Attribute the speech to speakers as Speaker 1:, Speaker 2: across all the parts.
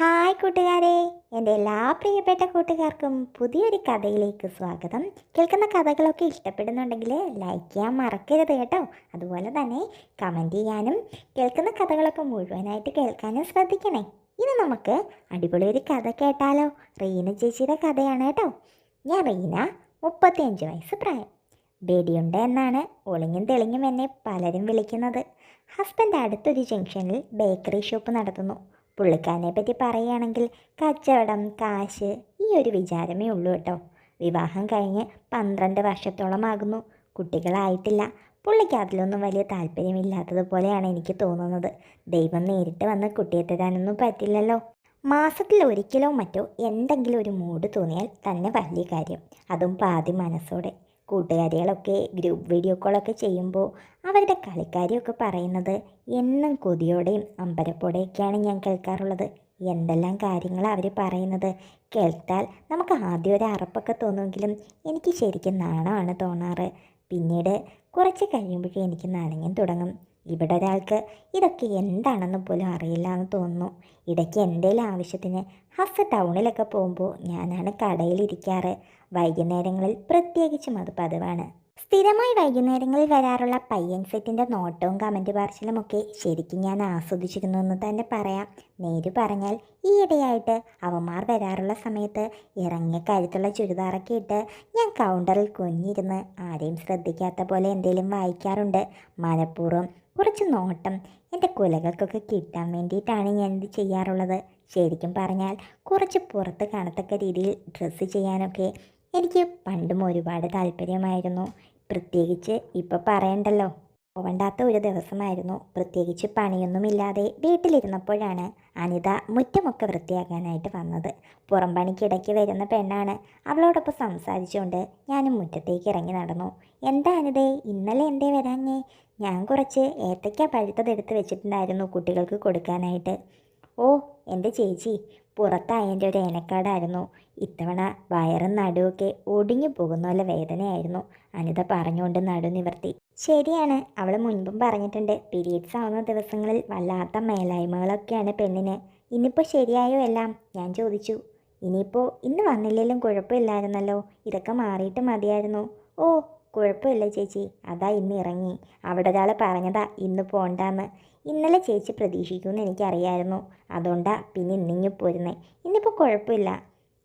Speaker 1: Hi കൂട്ടുകാരെ. എന്റെ എല്ലാ പ്രിയപ്പെട്ട കൂട്ടുകാർക്കും പുതിയൊരു കഥയിലേക്ക് സ്വാഗതം. കേൾക്കുന്ന കഥകളൊക്കെ ഇഷ്ടപ്പെടുന്നുണ്ടെങ്കിൽ ലൈക്ക് ചെയ്യാൻ മറക്കരുത് കേട്ടോ. അതുപോലെ തന്നെ കമന്റ് ചെയ്യാനും കേൾക്കുന്ന കഥകളൊക്കെ മുഴുവനായിട്ട് കേൾക്കാനും ശ്രദ്ധിക്കണേ. ഇനി നമുക്ക് അടിപൊളി ഒരു കഥ കേട്ടാലോ. റീന ചേച്ചിയുടെ കഥയാണ് കേട്ടോ. ഞാൻ റീന മുപ്പത്തിയഞ്ച് വയസ്സ് പ്രായം. ബേഡിയുണ്ട് എന്നാണ് ഒളിഞ്ഞും തെളിഞ്ഞും എന്നെ പലരും വിളിക്കുന്നത്. ഹസ്ബൻഡ് അടുത്തൊരു ജംഗ്ഷനിൽ ബേക്കറി ഷോപ്പ് നടത്തുന്നു. പുള്ളിക്കാരനെ പറ്റി പറയുകയാണെങ്കിൽ കച്ചവടം കാശ് ഈ ഒരു വിചാരമേ ഉള്ളൂ കേട്ടോ. വിവാഹം കഴിഞ്ഞ് പന്ത്രണ്ട് വർഷത്തോളമാകുന്നു. കുട്ടികളായിട്ടില്ല. പുള്ളിക്ക് അതിലൊന്നും വലിയ താല്പര്യമില്ലാത്തതുപോലെയാണ് എനിക്ക് തോന്നുന്നത്. ദൈവം നേരിട്ട് വന്ന് കുട്ടിയെ തരാനൊന്നും പറ്റില്ലല്ലോ. മാസത്തിൽ ഒരിക്കലോ മറ്റോ എന്തെങ്കിലും ഒരു മൂഡ് തോന്നിയാൽ തന്നെ വലിയ കാര്യം. അതും പാതി മനസ്സോടെ. കൂട്ടുകാരികളൊക്കെ ഗ്രൂപ്പ് വീഡിയോ കോളൊക്കെ ചെയ്യുമ്പോൾ അവരുടെ കളിക്കാരിയൊക്കെ പറയുന്നത് എന്നും കൊതിയോടെയും അമ്പരപ്പോടെയൊക്കെയാണ് ഞാൻ കേൾക്കാറുള്ളത്. എന്തെല്ലാം കാര്യങ്ങളാണ് അവർ പറയുന്നത്? കേൾത്താൽ നമുക്ക് ആദ്യം ഒരു അറപ്പൊക്കെ തോന്നുമെങ്കിലും എനിക്ക് ശരിക്കും നാണമാണ് തോന്നാറ്. പിന്നീട് കുറച്ച് കഴിയുമ്പോഴേ എനിക്ക് നാണയം തുടങ്ങും. ഇവിടെ ഒരാൾക്ക് ഇതൊക്കെ എന്താണെന്ന് പോലും അറിയില്ല എന്ന് തോന്നുന്നു. ഇടയ്ക്ക് എന്തെങ്കിലും ആവശ്യത്തിന് ഹസ് ടൗണിലൊക്കെ പോകുമ്പോൾ ഞാനാണ് കടയിലിരിക്കാറ്. വൈകുന്നേരങ്ങളിൽ പ്രത്യേകിച്ചും അത് പതിവാണ്. സ്ഥിരമായി വൈകുന്നേരങ്ങളിൽ വരാറുള്ള പയ്യൻ സെറ്റിന്റെ നോട്ടവും കമന്റ് പാർശലുമൊക്കെ ശരിക്കും ഞാൻ ആസ്വദിച്ചിരുന്നു എന്ന് തന്നെ പറയാം. നേര് പറഞ്ഞാൽ ഈയിടെയായിട്ട് അവന്മാർ വരാറുള്ള സമയത്ത് ഇറങ്ങിയ കഴുത്തുള്ള ചുരിദാറൊക്കെ ഇട്ട് ഞാൻ കൗണ്ടറിൽ കുഞ്ഞിരുന്ന് ആരെയും ശ്രദ്ധിക്കാത്ത പോലെ എന്തെങ്കിലും വായിക്കാറുണ്ട്. മനഃപൂർവം കുറച്ച് നോട്ടം എന്റെ കുലകൾക്കൊക്കെ കിട്ടാൻ വേണ്ടിയിട്ടാണ് ഞാൻ ഇത് ചെയ്യാറുള്ളത്. ശരിക്കും പറഞ്ഞാൽ കുറച്ച് പുറത്ത് കാണത്തക്ക രീതിയിൽ ഡ്രസ്സ് ചെയ്യാനൊക്കെ എനിക്ക് പണ്ടും ഒരുപാട് താല്പര്യമായിരുന്നു. പ്രത്യേകിച്ച് ഇപ്പോൾ പറയണ്ടല്ലോ. പോവണ്ടാത്ത ഒരു ദിവസമായിരുന്നു. പ്രത്യേകിച്ച് പണിയൊന്നുമില്ലാതെ വീട്ടിലിരുന്നപ്പോഴാണ് അനിത മുറ്റമൊക്കെ വൃത്തിയാക്കാനായിട്ട് വന്നത്. പുറം പണിക്കിടയ്ക്ക് വരുന്ന പെണ്ണാണ് അവളോടൊപ്പം സംസാരിച്ചുകൊണ്ട് ഞാനും മുറ്റത്തേക്ക് ഇറങ്ങി നടന്നു. എന്താ അനിതേ ഇന്നലെ എന്തേ വരാഞ്ഞേ? ഞാൻ കുറച്ച് ഏത്തയ്ക്ക പഴുത്തതെടുത്ത് വെച്ചിട്ടുണ്ടായിരുന്നു കുട്ടികൾക്ക് കൊടുക്കാനായിട്ട്. ഓ എന്റെ ചേച്ചി പുറത്തായതിന്റെ ഒരു ഏനക്കാടായിരുന്നു ഇത്തവണ വയറും നടുവൊക്കെ ഒടിഞ്ഞു പോകുന്ന പോലെ വേദനയായിരുന്നു അനിത പറഞ്ഞുകൊണ്ട് നടു നിവർത്തി ശരിയാണ്. അവൾ മുൻപും പറഞ്ഞിട്ടുണ്ട്. പീരീഡ്സ് ആവുന്ന ദിവസങ്ങളിൽ വല്ലാത്ത മേലായ്മകളൊക്കെയാണ് പെണ്ണിന്. ഇന്നിപ്പോൾ ശരിയായോ എല്ലാം? ഞാൻ ചോദിച്ചു. ഇനിയിപ്പോൾ ഇന്ന് വന്നില്ലെങ്കിലും കുഴപ്പമില്ലായിരുന്നല്ലോ. ഇതൊക്കെ മാറിയിട്ട് മതിയായിരുന്നു. ഓ കുഴപ്പമില്ല ചേച്ചി. അതാ ഇന്ന് ഇറങ്ങി. അവിടെ ഒരാൾ പറഞ്ഞതാ ഇന്ന് പോണ്ടാന്ന്. ഇന്നലെ ചേച്ചി പ്രതീക്ഷിക്കുമെന്ന് എനിക്കറിയായിരുന്നു. അതുകൊണ്ടാ പിന്നെ ഇന്നിങ്ങി പോരുന്നേ. ഇന്നിപ്പോൾ കുഴപ്പമില്ല.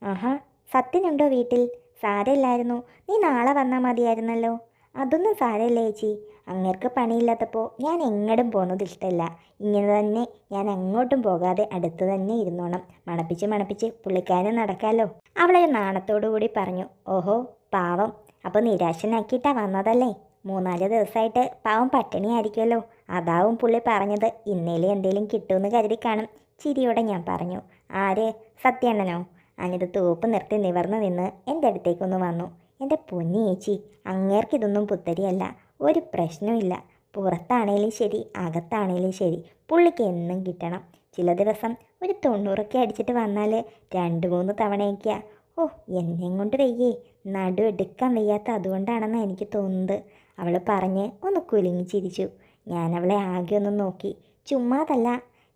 Speaker 1: ആഹാ സത്യനുണ്ടോ വീട്ടിൽ? സാരമില്ലായിരുന്നു. നീ നാളെ വന്നാൽ മതിയായിരുന്നല്ലോ. അതൊന്നും സാരമില്ല ചേച്ചി. അങ്ങേർക്ക് പണിയില്ലാത്തപ്പോൾ ഞാൻ എങ്ങോട്ടും പോകുന്നത് ഇഷ്ടമല്ല. ഇങ്ങനെ തന്നെ ഞാൻ അങ്ങോട്ടും പോകാതെ അടുത്ത് തന്നെ ഇരുന്നോണം. മണപ്പിച്ച് മണപ്പിച്ച് പുള്ളിക്കാരൻ നടക്കാമല്ലോ അവളെ നാണത്തോടു കൂടി പറഞ്ഞു ഓഹോ പാവം. അപ്പോൾ നിരാശനാക്കിയിട്ടാ വന്നതല്ലേ? മൂന്നാൽ ദിവസമായിട്ട് പാവം പട്ടിണിയായിരിക്കുമല്ലോ അതാവും പുള്ളി പറഞ്ഞത്. ഇന്നലെ എന്തേലും കിട്ടുമെന്ന് കരുതി കാണും. ചിരിയോടെ ഞാൻ പറഞ്ഞു ആര്? സത്യണ്ണനോ അനിത് തൂപ്പ് നിർത്തി നിവർന്നു നിന്ന് എന്റെ അടുത്തേക്കൊന്ന് വന്നു. എന്റെ പൊന്നി ചേച്ചി അങ്ങേർക്കിതൊന്നും പുത്തരിയല്ല ഒരു പ്രശ്നമില്ല പുറത്താണേലും ശരി അകത്താണേലും ശരി പുള്ളിക്ക് എന്നും കിട്ടണം. ചില ദിവസം ഒരു തൊണ്ണൂറൊക്കെ അടിച്ചിട്ട് വന്നാൽ രണ്ട് മൂന്ന് തവണയൊക്കെയാ. ഓ എന്നെ കൊണ്ട് വയ്യേ നടു എടുക്കാൻ വയ്യാത്ത അതുകൊണ്ടാണെന്ന് എനിക്ക് തോന്നുന്നത്. അവൾ പറഞ്ഞ് ഒന്ന് കുലുങ്ങി ചിരിച്ചു. ഞാൻ അവളെ ആകെ ഒന്ന് നോക്കി. ചുമ്മാതല്ല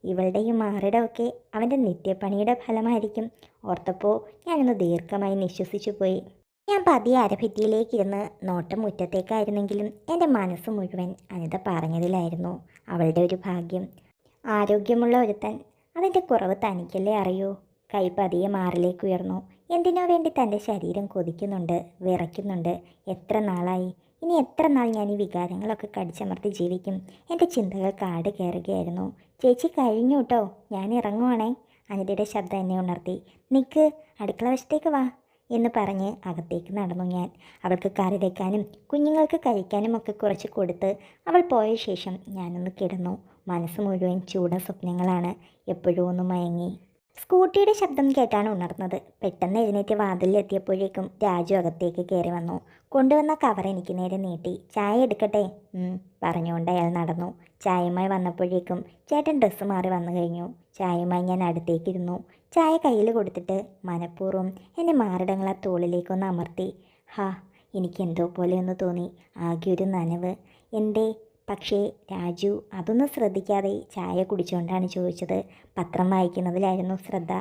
Speaker 1: ഇവളുടെയും മാറിട ഒക്കെ അവന്റെ നിത്യപ്പണിയുടെ ഫലമായിരിക്കും. ഓർത്തപ്പോൾ ഞാനൊന്ന് ദീർഘമായി നിശ്വസിച്ചു പോയി. ഞാൻ പതിയെ അരഭിത്തിയിലേക്ക് ഇരുന്ന് നോട്ടം മുറ്റത്തേക്കായിരുന്നെങ്കിലും എന്റെ മനസ്സ് മുഴുവൻ അനിത പറഞ്ഞതിലായിരുന്നു അവളുടെ ഒരു ഭാഗ്യം. ആരോഗ്യമുള്ള ഒരുത്തൻ അതിന്റെ കുറവ് തനിക്കല്ലേ അറിയൂ. കൈ പതിയെ മാറിലേക്ക് ഉയർന്നു എന്തിനോ വേണ്ടി തന്റെ ശരീരം കൊതിക്കുന്നുണ്ട് വിറയ്ക്കുന്നുണ്ട്. എത്ര നാളായി? ഇനി എത്ര നാൾ ഞാൻ ഈ വികാരങ്ങളൊക്കെ കടിച്ചമർത്തി ജീവിക്കും? എന്റെ ചിന്തകൾ കാട് കയറുകയായിരുന്നു. ചേച്ചി കഴിഞ്ഞു കേട്ടോ. ഞാൻ ഇറങ്ങുവാണേ. അനിതയുടെ ശബ്ദം എന്നെ ഉണർത്തി. നിക്ക് അടുക്കള വശത്തേക്ക് വാ. എന്ന് പറഞ്ഞ് അകത്തേക്ക് നടന്നു ഞാൻ. അവൾക്ക് കറി കുഞ്ഞുങ്ങൾക്ക് കഴിക്കാനും ഒക്കെ കുറച്ച് കൊടുത്ത് അവൾ പോയ ശേഷം ഞാനൊന്ന് കിടന്നു. മനസ്സ് മുഴുവൻ ചൂട സ്വപ്നങ്ങളാണ്. എപ്പോഴും ഒന്ന് മയങ്ങി. സ്കൂട്ടിയുടെ ശബ്ദം കേട്ടാണ് ഉണർന്നത്. പെട്ടെന്ന് എഴുന്നേറ്റ് വാതിലിലെത്തിയപ്പോഴേക്കും രാജു അകത്തേക്ക് കയറി വന്നു. കൊണ്ടുവന്ന കവർ എനിക്ക് നേരെ നീട്ടി. ചായ എടുക്കട്ടെ? പറഞ്ഞുകൊണ്ട് അയാൾ നടന്നു. ചായയുമായി വന്നപ്പോഴേക്കും ചേട്ടൻ ഡ്രസ്സ് മാറി വന്നു കഴിഞ്ഞു. ചായയുമായി ഞാൻ അടുത്തേക്കിരുന്നു. ചായ കയ്യിൽ കൊടുത്തിട്ട് മനഃപൂർവം എന്റെ മാറിടങ്ങൾ ആ തോളിലേക്കൊന്ന് അമർത്തി. ഹാ എനിക്ക് എന്തോ പോലെ ഒന്ന് തോന്നി. ആകെ ഒരു നനവ്. എന്റെ പക്ഷേ രാജു അതൊന്നും ശ്രദ്ധിക്കാതെ ചായ കുടിച്ചുകൊണ്ടാണ് ചോദിച്ചത്. പത്രം വായിക്കുന്നതിലായിരുന്നു ശ്രദ്ധ.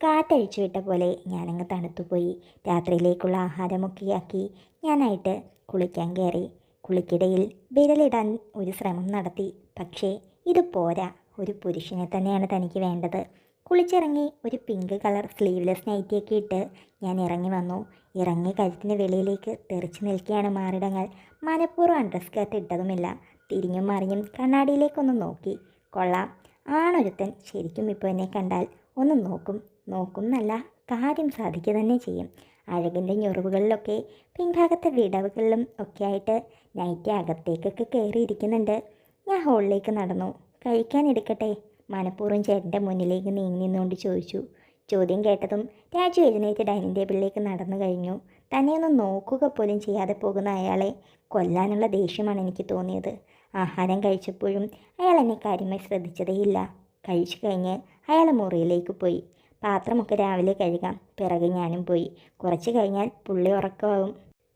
Speaker 1: കാറ്റഴിച്ചു വിട്ട പോലെ ഞാനങ്ങ് തണുത്തുപോയി. രാത്രിയിലേക്കുള്ള ആഹാരമൊക്കെയാക്കി ഞാനായിട്ട് കുളിക്കാൻ കയറി. കുളിക്കിടയിൽ വിരലിടാൻ ഒരു ശ്രമം നടത്തി. പക്ഷേ ഇത് പോരാ. ഒരു പുരുഷനെ തന്നെയാണ് തനിക്ക് വേണ്ടത്. കുളിച്ചിറങ്ങി ഒരു പിങ്ക് കളർ സ്ലീവ്ലെസ് നൈറ്റിയൊക്കെ ഇട്ട് ഞാൻ ഇറങ്ങി വന്നു. ഇറങ്ങി കഴുത്തിന് വെളിയിലേക്ക് തെറിച്ചു നിൽക്കുകയാണ് മാറിടങ്ങൾ. മനഃപൂർവം അണ്ടർ സ്കേർട്ട് ഇട്ടതുമില്ല. തിരിഞ്ഞും മറിഞ്ഞും കണ്ണാടിയിലേക്കൊന്ന് നോക്കി. കൊള്ളാം. ആണൊരുത്തൻ ശരിക്കും ഇപ്പോൾ എന്നെ കണ്ടാൽ ഒന്ന് നോക്കും. നോക്കും എന്നല്ല കാര്യം സാധിക്കുക തന്നെ ചെയ്യും. അഴകിന്റെ ഞൊറിവുകളിലൊക്കെ പിൻഭാഗത്തെ വിടവുകളിലും ഒക്കെ ആയിട്ട് നൈറ്റ് അകത്തേക്കൊക്കെ കയറിയിരിക്കുന്നുണ്ട്. ഞാൻ ഹോളിലേക്ക് നടന്നു. കഴിക്കാൻ എടുക്കട്ടെ? മനഃപൂർവം ചേട്ടന്റെ മുന്നിലേക്ക് നീങ്ങി നിന്നുകൊണ്ട് ചോദിച്ചു. ചോദ്യം കേട്ടതും രാജു എഴുന്നേറ്റ് ഡൈനിങ് ടേബിളിലേക്ക് നടന്നു കഴിഞ്ഞു. തന്നെയൊന്ന് നോക്കുക പോലും ചെയ്യാതെ പോകുന്ന അയാളെ കൊല്ലാനുള്ള ദേഷ്യമാണ് എനിക്ക് തോന്നിയത്. ആഹാരം കഴിച്ചപ്പോഴും അയാൾ എന്നെ കാര്യമായി ശ്രദ്ധിച്ചതേയില്ല. കഴിച്ചു കഴിഞ്ഞ് അയാൾ മുറിയിലേക്ക് പോയി. പാത്രമൊക്കെ രാവിലെ കഴുകാം. പിറകെ ഞാനും പോയി. കുറച്ച് കഴിഞ്ഞാൽ പുള്ളി ഉറക്കമാവും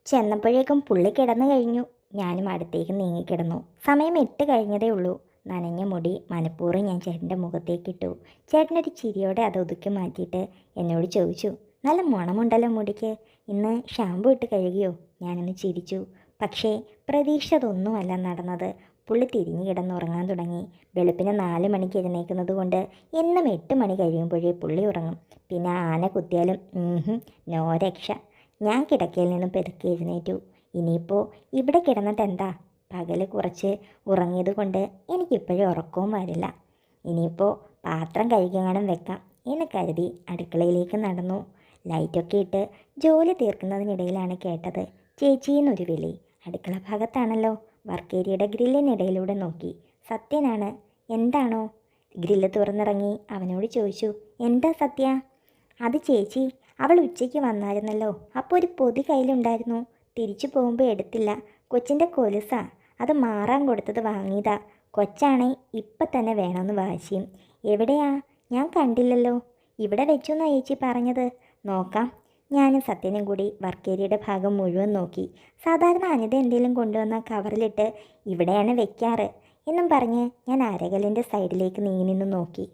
Speaker 1: ചെന്നപ്പോഴേക്കും പുള്ളി കിടന്നു കഴിഞ്ഞു. ഞാനും അടുത്തേക്ക് നീങ്ങിക്കിടന്നു. സമയം എട്ട് കഴിഞ്ഞതേ ഉള്ളൂ. നനഞ്ഞ മുടി മനഃപൂർവം ഞാൻ ചേട്ടന്റെ മുഖത്തേക്കിട്ടു ചേട്ടനൊരു ചിരിയോടെ അത് ഒതുക്കി മാറ്റിയിട്ട് എന്നോട് ചോദിച്ചു നല്ല മണമുണ്ടല്ലോ മുടിക്ക്. ഇന്ന് ഷാമ്പു ഇട്ട് കഴുകിയോ? ഞാനൊന്ന് ചിരിച്ചു. പക്ഷേ പ്രതീക്ഷ അതൊന്നുമല്ല നടന്നത്. പുള്ളി തിരിഞ്ഞു കിടന്നുറങ്ങാൻ തുടങ്ങി. വെളുപ്പിന് നാല് മണിക്ക് എഴുന്നേക്കുന്നത് കൊണ്ട് എന്നും എട്ട് മണി കഴിയുമ്പോഴേ പുള്ളി ഉറങ്ങും. പിന്നെ ആന കുത്തിയാലും നോ രക്ഷ. ഞാൻ കിടക്കയിൽ നിന്നും പെരുക്കി എഴുന്നേറ്റു. ഇനിയിപ്പോൾ ഇവിടെ കിടന്നിട്ട് എന്താ? പകൽ കുറച്ച് ഉറങ്ങിയത് കൊണ്ട് എനിക്കിപ്പോഴും ഉറക്കവും വരില്ല. ഇനിയിപ്പോൾ പാത്രം കഴുകിയാലും വെക്കാം എന്ന് കരുതി അടുക്കളയിലേക്ക് നടന്നു. ലൈറ്റൊക്കെ ഇട്ട് ജോലി തീർക്കുന്നതിനിടയിലാണ് കേട്ടത്. ചേച്ചിയെന്നൊരു വിളി. അടുക്കള ഭാഗത്താണല്ലോ. വർക്ക് ഏരിയയുടെ ഗ്രില്ലിനിടയിലൂടെ നോക്കി. സത്യനാണ്. എന്താണോ? ഗ്രില്ല് തുറന്നിറങ്ങി അവനോട് ചോദിച്ചു എന്താ സത്യ? അത് ചേച്ചി അവൾ ഉച്ചയ്ക്ക് വന്നായിരുന്നല്ലോ. അപ്പോൾ ഒരു പൊതി കയ്യിലുണ്ടായിരുന്നു. തിരിച്ചു പോകുമ്പോൾ എടുത്തില്ല. കൊച്ചിന്റെ കൊലുസാ. അത് മാറാൻ കൊടുത്തത് വാങ്ങിയതാ. കൊച്ചാണേ ഇപ്പം തന്നെ വേണമെന്ന് വാശിയും. എവിടെയാ? ഞാൻ കണ്ടില്ലല്ലോ. ഇവിടെ വെച്ചു എന്നാ ചേച്ചി പറഞ്ഞത്. നോക്കാം. ഞാനും സത്യനും കൂടി വർക്ക് ഏരിയയുടെ ഭാഗം മുഴുവൻ നോക്കി. സാധാരണ അനിത എന്തെങ്കിലും കൊണ്ടുവന്ന കവറിലിട്ട് ഇവിടെയാണ് വെക്കാറ് എന്നും പറഞ്ഞ് ഞാൻ അരകലിന്റെ സൈഡിലേക്ക് നീങ്ങി നിന്ന് നോക്കി.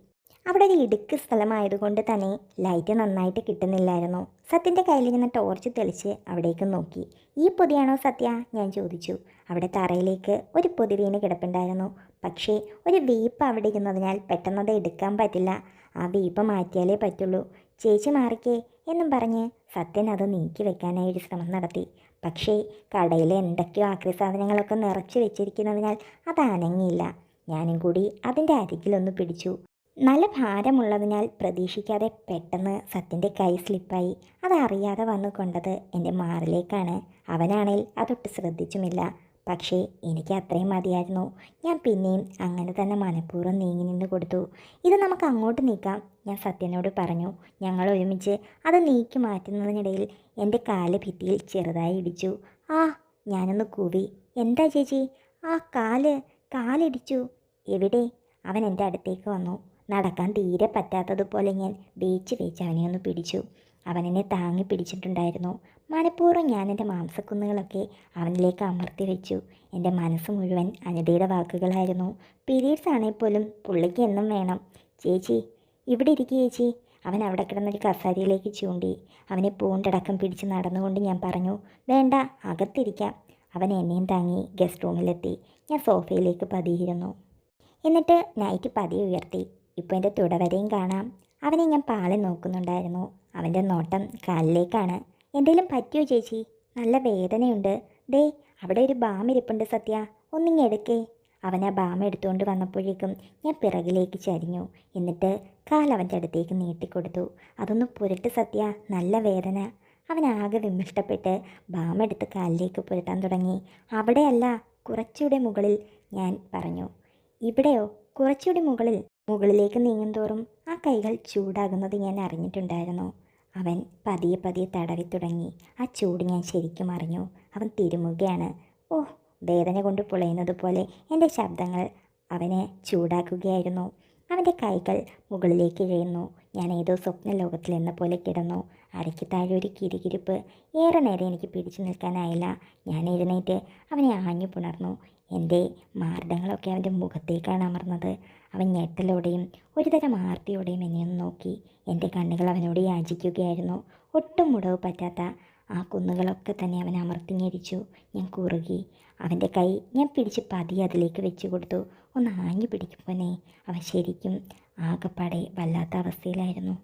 Speaker 1: അവിടെ ഒരു ഇടുക്ക് സ്ഥലമായതുകൊണ്ട് തന്നെ ലൈറ്റ് നന്നായിട്ട് കിട്ടുന്നില്ലായിരുന്നു. സത്യന്റെ കയ്യിലിരുന്ന ടോർച്ച് തെളിച്ച് അവിടേക്ക് നോക്കി. ഈ പൊതിയാണോ സത്യ? ഞാൻ ചോദിച്ചു. അവിടെ തറയിലേക്ക് ഒരു പൊതി വീണ് കിടപ്പുണ്ടായിരുന്നു. പക്ഷേ ഒരു വീപ്പ് അവിടെ ഇരുന്നതിനാൽ പെട്ടെന്നത് എടുക്കാൻ പറ്റില്ല. ആ വീപ്പ് മാറ്റിയാലേ പറ്റുള്ളൂ. ചേച്ചി മാറിക്കേ. എന്നും പറഞ്ഞ് സത്യൻ അത് നീക്കി വെക്കാനായി ഒരു ശ്രമം നടത്തി. പക്ഷേ കടയിൽ എന്തൊക്കെയോ ആക്രി സാധനങ്ങളൊക്കെ നിറച്ച് വെച്ചിരിക്കുന്നതിനാൽ അത് അനങ്ങിയില്ല. ഞാനും കൂടി അതിന്റെ അരികിലൊന്ന് പിടിച്ചു. നല്ല ഭാരമുള്ളതിനാൽ പ്രതീക്ഷിക്കാതെ പെട്ടെന്ന് സത്യന്റെ കൈ സ്ലിപ്പായി. അതറിയാതെ വന്നു കൊണ്ടത് എന്റെ മാറിലേക്കാണ്. അവനാണേൽ അതൊട്ട് ശ്രദ്ധിച്ചുമില്ല. പക്ഷേ എനിക്ക് അത്രയും മതിയായിരുന്നു. ഞാൻ പിന്നെയും അങ്ങനെ തന്നെ മനഃപൂർവം നീങ്ങി നിന്ന് കൊടുത്തു. ഇത് നമുക്ക് അങ്ങോട്ട് നീക്കാം ഞാൻ സത്യനോട് പറഞ്ഞു. ഞങ്ങൾ ഒരുമിച്ച് അത് നീക്കി മാറ്റുന്നതിനിടയിൽ എന്റെ കാൽ ഭിത്തിയിൽ ചെറുതായി ഇടിച്ചു. ആ ഞാനൊന്ന് കൂവി. എന്താ ചേച്ചി? ആ കാൽ കാലിടിച്ചു. എവിടെ? അവൻ എന്റെ അടുത്തേക്ക് വന്നു. നടക്കാൻ തീരെ പറ്റാത്തതുപോലെ ഞാൻ വേച്ച് വേച്ച് അവനെ ഒന്ന് പിടിച്ചു. അവനെന്നെ താങ്ങി പിടിച്ചിട്ടുണ്ടായിരുന്നു. മനഃപൂർവം ഞാൻ എന്റെ മാംസക്കുന്നുകളൊക്കെ അവനിലേക്ക് അമർത്തി വെച്ചു. എന്റെ മനസ്സ് മുഴുവൻ അനിതയുടെ വാക്കുകളായിരുന്നു പീരീഡ്സ് ആണെങ്കിൽ പോലും പുള്ളിക്ക് എന്നും വേണം. ചേച്ചി ഇവിടെ ഇരിക്കുക ചേച്ചി. അവൻ അവിടെ കിടന്നൊരു കസാരയിലേക്ക് ചൂണ്ടി. അവനെ പൂണ്ടടക്കം പിടിച്ച് നടന്നുകൊണ്ട് ഞാൻ പറഞ്ഞു വേണ്ട അകത്തിരിക്കാം. അവൻ എന്നെയും താങ്ങി ഗസ്റ്റ് റൂമിലെത്തി. ഞാൻ സോഫയിലേക്ക് പതിയിരുന്നു. എന്നിട്ട് നൈറ്റ് പതി ഉയർത്തി. ഇപ്പോൾ എന്റെ തുടവരെയും കാണാം. അവനെ ഞാൻ പാളി നോക്കുന്നുണ്ടായിരുന്നു. അവന്റെ നോട്ടം കാലിലേക്കാണ്. എന്തെങ്കിലും പറ്റിയോ ചേച്ചി? നല്ല വേദനയുണ്ട്. ദേ അവിടെ ഒരു ബാം ഇരിപ്പുണ്ട് സത്യ. ഒന്നിങ്ങ് എടുക്കേ. അവൻ ആ ബാം എടുത്തുകൊണ്ട് വന്നപ്പോഴേക്കും ഞാൻ പിറകിലേക്ക് ചരിഞ്ഞു. എന്നിട്ട് കാൽ അവന്റെ അടുത്തേക്ക് നീട്ടിക്കൊടുത്തു. അതൊന്ന് പുരട്ട് സത്യ. നല്ല വേദന. അവൻ ആകെ വിമിഷ്ടപ്പെട്ട് ബാം എടുത്ത് കാലിലേക്ക് പുരട്ടാൻ തുടങ്ങി. അവിടെയല്ല കുറച്ചുകൂടെ മുകളിൽ ഞാൻ പറഞ്ഞു. ഇവിടെയോ? കുറച്ചുകൂടി മുകളിൽ. മുകളിലേക്ക് നീങ്ങുന്തോറും ആ കൈകൾ ചൂടാകുന്നത് ഞാൻ അറിഞ്ഞിട്ടുണ്ടായിരുന്നു. അവൻ പതിയെ പതിയെ തടവി തുടങ്ങി. ആ ചൂട് ഞാൻ ശരിക്കും അറിഞ്ഞു. അവൻ തിരുമുകയാണ്. ഓ വേദന കൊണ്ട് പുളയുന്നത് പോലെ എന്റെ ശബ്ദങ്ങൾ അവനെ ചൂടാക്കുകയായിരുന്നു. അവന്റെ കൈകൾ മുകളിലേക്ക് ഇഴയുന്നു. ഞാൻ ഏതോ സ്വപ്ന ലോകത്തിൽ എന്ന പോലെ കിടന്നു. അരയ്ക്ക് താഴെ ഒരു കിരികിരിപ്പ്. ഏറെ നേരം എനിക്ക് പിടിച്ചു നിൽക്കാനായില്ല. ഞാൻ എഴുന്നേറ്റ് അവനെ ആഞ്ഞു പുണർന്നു. എന്റെ മാർദ്ദങ്ങളൊക്കെ അവന്റെ മുഖത്തേക്കാണ് അമർന്നത്. അവൻ ഞെട്ടലോടെയും ഒരുതരം ആർത്തിയോടെയും എന്നെ ഒന്ന് നോക്കി. എന്റെ കണ്ണുകൾ അവനോട് യാചിക്കുകയായിരുന്നു. ഒട്ടും മുടവ് പറ്റാത്ത ആ കുന്നുകളൊക്കെ തന്നെ അവൻ അമർത്തി ഞെരിച്ചു. ഞാൻ കുറുകി. അവന്റെ കൈ ഞാൻ പിടിച്ച് പതി അതിലേക്ക് വെച്ച് കൊടുത്തു. ഒന്ന് ആങ്ങി പിടിക്കുമ്പോനെ അവൻ ശരിക്കും ആകപ്പാടെ വല്ലാത്ത അവസ്ഥയിലായിരുന്നു.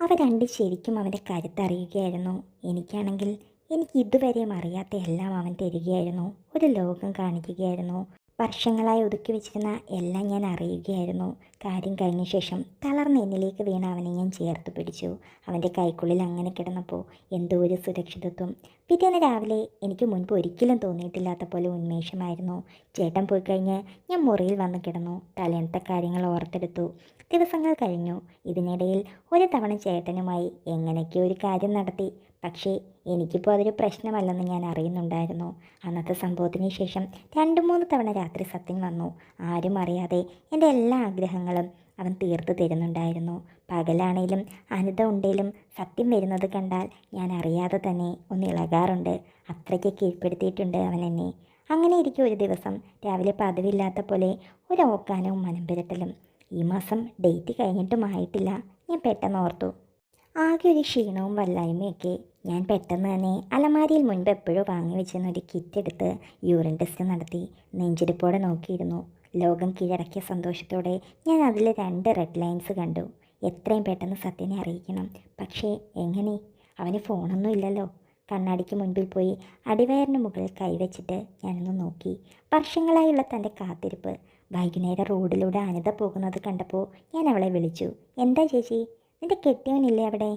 Speaker 1: അവ രണ്ട് ശരിക്കും അവന്റെ കരുത്തറിയുകയായിരുന്നു. എനിക്കാണെങ്കിൽ എനിക്ക് ഇതുവരെയും അറിയാത്ത എല്ലാം അവൻ തരികയായിരുന്നു. ഒരു ലോകം കാണിക്കുകയായിരുന്നു. വർഷങ്ങളായി ഒതുക്കി വെച്ചിരുന്ന എല്ലാം ഞാൻ അറിയുകയായിരുന്നു. കാര്യം കഴിഞ്ഞ ശേഷം തളർന്ന എന്നിലേക്ക് വീണ അവനെ ഞാൻ ചേർത്ത് പിടിച്ചു. അവന്റെ കൈക്കുള്ളിൽ അങ്ങനെ കിടന്നപ്പോൾ എന്തോ ഒരു സുരക്ഷിതത്വം. പിറ്റേന്ന് രാവിലെ എനിക്ക് മുൻപ് ഒരിക്കലും തോന്നിയിട്ടില്ലാത്ത പോലെ ഉന്മേഷമായിരുന്നു. ചേട്ടൻ പോയി കഴിഞ്ഞ് ഞാൻ മുറിയിൽ വന്ന് കിടന്നു. തലേന്നത്തെ കാര്യങ്ങൾ ഓർത്തെടുത്തു. ദിവസങ്ങൾ കഴിഞ്ഞു. ഇതിനിടയിൽ ഒരു തവണ ചേട്ടനുമായി എങ്ങനെയൊക്കെയോ ഒരു കാര്യം നടത്തി. പക്ഷേ എനിക്കിപ്പോൾ അതൊരു പ്രശ്നമല്ലെന്ന് ഞാൻ അറിയുന്നുണ്ടായിരുന്നു. അന്നത്തെ സംഭവത്തിന് ശേഷം രണ്ട് മൂന്ന് തവണ രാത്രി സത്യം വന്നു. ആരും അറിയാതെ എന്റെ എല്ലാ ആഗ്രഹങ്ങളും അവൻ തീർത്തു തരുന്നുണ്ടായിരുന്നു. പകലാണേലും അനിത ഉണ്ടേലും സത്യം വരുന്നത് കണ്ടാൽ ഞാൻ അറിയാതെ തന്നെ ഒന്ന് ഇളകാറുണ്ട്. അത്രയ്ക്ക് കീഴ്പ്പെടുത്തിയിട്ടുണ്ട് അവൻ എന്നെ. അങ്ങനെ ഇരിക്കും ഒരു ദിവസം രാവിലെ പതിവില്ലാത്ത പോലെ ഒരു ഓക്കാനവും മനംപുരട്ടലും ഈ മാസം ഡേറ്റ് കഴിഞ്ഞിട്ടും ആയിട്ടില്ല. ഞാൻ പെട്ടെന്ന് ഓർത്തു. ആകെ ഒരു ക്ഷീണവും വല്ലായ്മയൊക്കെ ഞാൻ പെട്ടെന്ന് തന്നെ അലമാരിയിൽ മുൻപ് എപ്പോഴോ വാങ്ങി വെച്ചിരുന്ന ഒരു കിറ്റ് എടുത്ത് യൂറിൻ ടെസ്റ്റ് നടത്തി നെഞ്ചിടിപ്പോടെ നോക്കിയിരുന്നു. ലോകം കീഴടക്കിയ സന്തോഷത്തോടെ ഞാൻ അതിൽ രണ്ട് റെഡ് ലൈൻസ് കണ്ടു. എത്രയും പെട്ടെന്ന് സത്യനെ അറിയിക്കണം. പക്ഷേ എങ്ങനെ? അവന് ഫോണൊന്നും ഇല്ലല്ലോ. കണ്ണാടിക്ക് മുൻപിൽ പോയി അടിവയറിന് മുകളിൽ കൈവച്ചിട്ട് ഞാനൊന്ന് നോക്കി. വർഷങ്ങളായുള്ള തന്റെ കാത്തിരിപ്പ്. വൈകുന്നേരം റോഡിലൂടെ അനിത പോകുന്നത് കണ്ടപ്പോൾ ഞാൻ അവളെ വിളിച്ചു. എന്താ ചേച്ചി? നിന്റെ കെട്ടിയവനില്ലേ അവിടെ?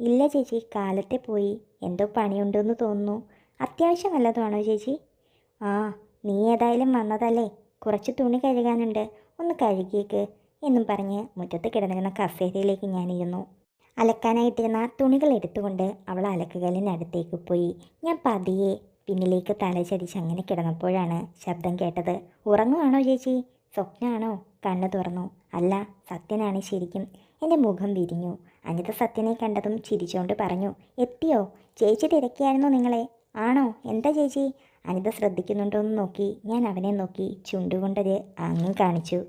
Speaker 1: ഇല്ല ചേച്ചി. കാലത്തെ പോയി. എന്തോ പണിയുണ്ടെന്ന് തോന്നുന്നു. അത്യാവശ്യം വല്ലതുമാണോ ചേച്ചി? ആ നീ ഏതായാലും വന്നതല്ലേ. കുറച്ച് തുണി കഴുകാനുണ്ട്. ഒന്ന് കഴുകിയേക്ക് എന്നും പറഞ്ഞ് മുറ്റത്ത് കിടന്നിരുന്ന കസേരയിലേക്ക് ഞാനിരുന്നു. അലക്കാനായിട്ടിരുന്ന തുണികൾ എടുത്തുകൊണ്ട് അവൾ അലക്കുകലിനടുത്തേക്ക് പോയി. ഞാൻ പതിയെ പിന്നിലേക്ക് തലചരിച്ച് അങ്ങനെ കിടന്നപ്പോഴാണ് ശബ്ദം കേട്ടത്. ഉറങ്ങുവാണോ ചേച്ചി? സ്വപ്നമാണോ കണ്ണു തുറന്നു. അല്ല സത്യനാണ് ശരിക്കും. എന്റെ മുഖം വിരിഞ്ഞു. അനിത സത്യനെ കണ്ടതും ചിരിച്ചുകൊണ്ട് പറഞ്ഞു എത്തിയോ? ചേച്ചി തിരക്കിയായിരുന്നോ നിങ്ങളെ? ആണോ? എന്താ ചേച്ചി? അനിത ശ്രദ്ധിക്കുന്നുണ്ടോ എന്ന് നോക്കി. ഞാൻ അവനെ നോക്കി ചുണ്ടുകൊണ്ടൊരു ആംഗ്യം കാണിച്ചു.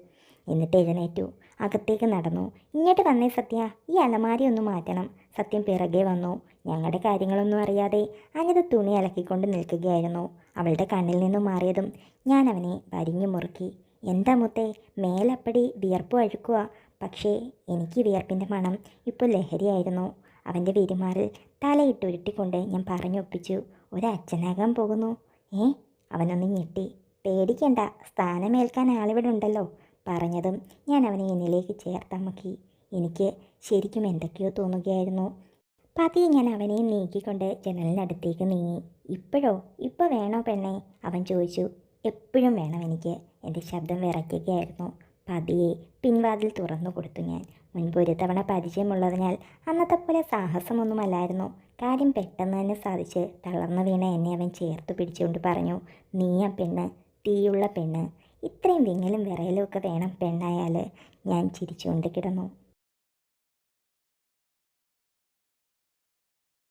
Speaker 1: എന്നിട്ട് എഴുന്നേറ്റു. അകത്തേക്ക് നടന്നു. ഇങ്ങോട്ട് വന്നേ സത്യ. ഈ അലമാരി ഒന്ന് മാറ്റണം. സത്യം പിറകെ വന്നു. ഞങ്ങളുടെ കാര്യങ്ങളൊന്നും അറിയാതെ അനിത തുണി അലക്കിക്കൊണ്ട് നിൽക്കുകയായിരുന്നു. അവളുടെ കണ്ണിൽ നിന്നും മാറിയതും ഞാൻ അവനെ വരിഞ്ഞു മുറുക്കി. എന്താ മുത്തേ? മേലപ്പടി വിയർപ്പ് അഴുക്കുക പക്ഷേ എനിക്ക് വിയർപ്പിന്റെ മണം ഇപ്പോൾ ലഹരിയായിരുന്നു. അവന്റെ പെരുമാറിൽ തലയിട്ടുരുട്ടിക്കൊണ്ട് ഞാൻ പറഞ്ഞൊപ്പിച്ചു ഒരച്ഛനാകാൻ പോകുന്നു. ഏ? അവനൊന്ന് ഞെട്ടി. പേടിക്കണ്ട സ്ഥാനമേൽക്കാൻ ആളിവിടെ ഉണ്ടല്ലോ പറഞ്ഞതും ഞാൻ അവനെ എന്നിലേക്ക് ചേർത്തമ്മക്കി എനിക്ക് ശരിക്കും എന്തൊക്കെയോ തോന്നുകയായിരുന്നു. പതിയെ ഞാൻ അവനെ നീക്കിക്കൊണ്ട് ജനലിനടുത്തേക്ക് നീങ്ങി. ഇപ്പോഴോ? ഇപ്പോൾ വേണോ പെണ്ണേ? അവൻ ചോദിച്ചു. എപ്പോഴും വേണം എനിക്ക് എന്റെ ശബ്ദം വിറയ്ക്കുകയായിരുന്നു. പതിയെ പിൻവാതിൽ തുറന്നു കൊടുത്തു ഞാൻ. മുൻപ് ഒരു തവണ പരിചയമുള്ളതിനാൽ അന്നത്തെ പോലെ സാഹസമൊന്നുമല്ലായിരുന്നു. കാര്യം പെട്ടെന്ന് തന്നെ സാധിച്ച് തളർന്നു വീണ എന്നെ അവൻ ചേർത്ത് പിടിച്ചുകൊണ്ട് പറഞ്ഞു നീയ പെണ്ണ് തീയുള്ള പെണ്ണ്. ഇത്രയും വിങ്ങലും വിറയലും ഒക്കെ വേണം പെണ്ണായാൽ ഞാൻ ചിരിച്ചുകൊണ്ട് കിടന്നു.